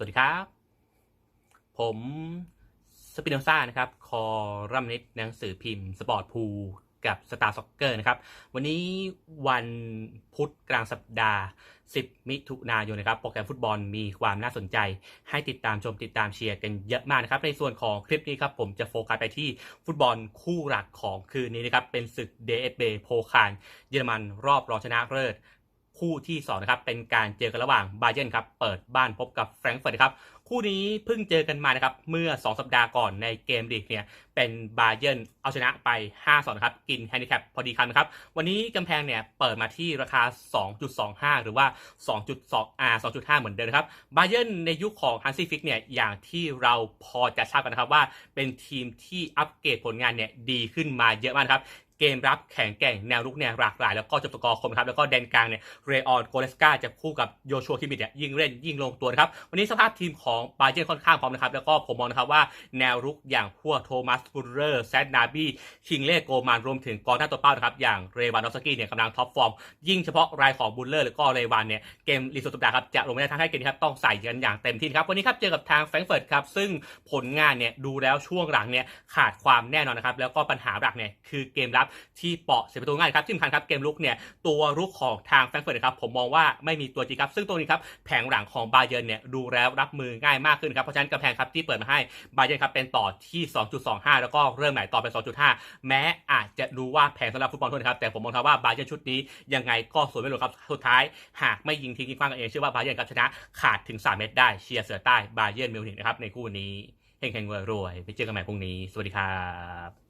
สวัสดีครับ ผมสปินโนซ่านะครับ คอรัมนิตหนังสือพิมพ์สปอร์ตพูกับ Star Soccer นะครับ วันนี้วันพุธกลางสัปดาห์ 10 มิถุนายนนะครับ โปรแกรมฟุตบอลมีความน่าสนใจ ให้ติดตามชมติดตามเชียร์กันเยอะมากนะครับ ในส่วนของคลิปนี้ครับ ผมจะโฟกัสไปที่ฟุตบอลคู่หลักของคืนนี้นะครับ เป็นศึก DFB โพคารเยอรมันรอบรองชนะเลิศ คู่ที่2นะครับเป็นการเจอกันระหว่างบาเย r n ครับเปิดบ้านพบกับแฟรงก์เฟิร์ตครับคู่นี้เพิ่งเจอกันมานะครับเมื่อ 2 สัปดาห์ก่อนในเกมลีกเนี่ยเป็นบาเย r n เอาชนะไป 5-2นะครับกินแฮนดิแคปพอดีคำนะครับวันนี้กำแพงเนี่ยเปิดมาที่ราคา 2.25 หรือว่า 2.2 R 2.5 เหมือนเดิมครับบาเย r n ในยุคของฮันซี่ฟิกเนี่ยอย่างที่เราพอจะทราบกันนะครับว่าเป็นทีมที่อัปเกรดผลงานเนี่ยดีขึ้นมาเยอะมากครับ เกมรับแข็งแกร่งแนวรุกเนี่ยหลากหลาย แล้วก็จบสกอร์คมครับ แล้วก็แดนกลางเนี่ยเรออนโกเลสกาจะคู่กับโยชัวคิมิดเนี่ยยิ่งเล่นยิ่งลงตัวนะครับ วันนี้สภาพทีมของบาเจนค่อนข้างพร้อมนะครับ แล้วก็ผมมองนะครับว่าแนวรุกอย่างพวกโทมัสบุลเลอร์แซดนาบี้คิงเล่โกมานรวมถึงกองหน้าตัวเป้านะครับอย่างเรวานอฟสกี้เนี่ยกำลังท็อปฟอร์มยิ่งเฉพาะรายของบุลเลอร์แล้วก็เรวานเนี่ยเกมรีสุดสัปดาห์ครับจะลงไม่ได้ทั้งให้เกมครับต้องใส่กันอย่างเต็มที่ครับวันนี้ครับเจอกับทางแฟรงเฟิร์ตครับซึ่งผลงานเนี่ยดูแล้วช่วงหลังเนี่ยขาดความแน่นอนนะครับแล้วก็ปัญหาหลักเนี่ยคือเกมรับที่เปาะเสียประตูง่ายครับที่สำคัญครับเกมลุกเนี่ยตัวรุกของทางแฟรงก์เฟิร์ตครับผมมองว่าไม่มีตัวจริงครับ ซึ่งตรงนี้ครับแผงหลังของบาเยิร์นเนี่ยดูแล้วรับมือง่ายมากขึ้นครับเพราะฉะนั้นกำแพงครับที่เปิดมาให้บาเยิร์นครับเป็นต่อที่ 2.25 แล้วก็เริ่มไหนต่อเป็น 2.5 แม้อาจจะดูว่าแผงสำหรับฟุตบอลทุนครับแต่ผมมองว่าบาเยิร์นชุดนี้ยังไงก็สวยไม่หลุดครับสุดท้าย หากไม่ยิงทิ้งยิงคว้างกันเองเชื่อว่าบาเยิร์นครับชนะขาดถึง 3 เมตรได้เชียร์เสือใต้บาเยิร์นมิวนิกนะครับในคู่นี้เฮงๆรวยๆไปเจอกันใหม่พรุ่งนี้ สวัสดีครับ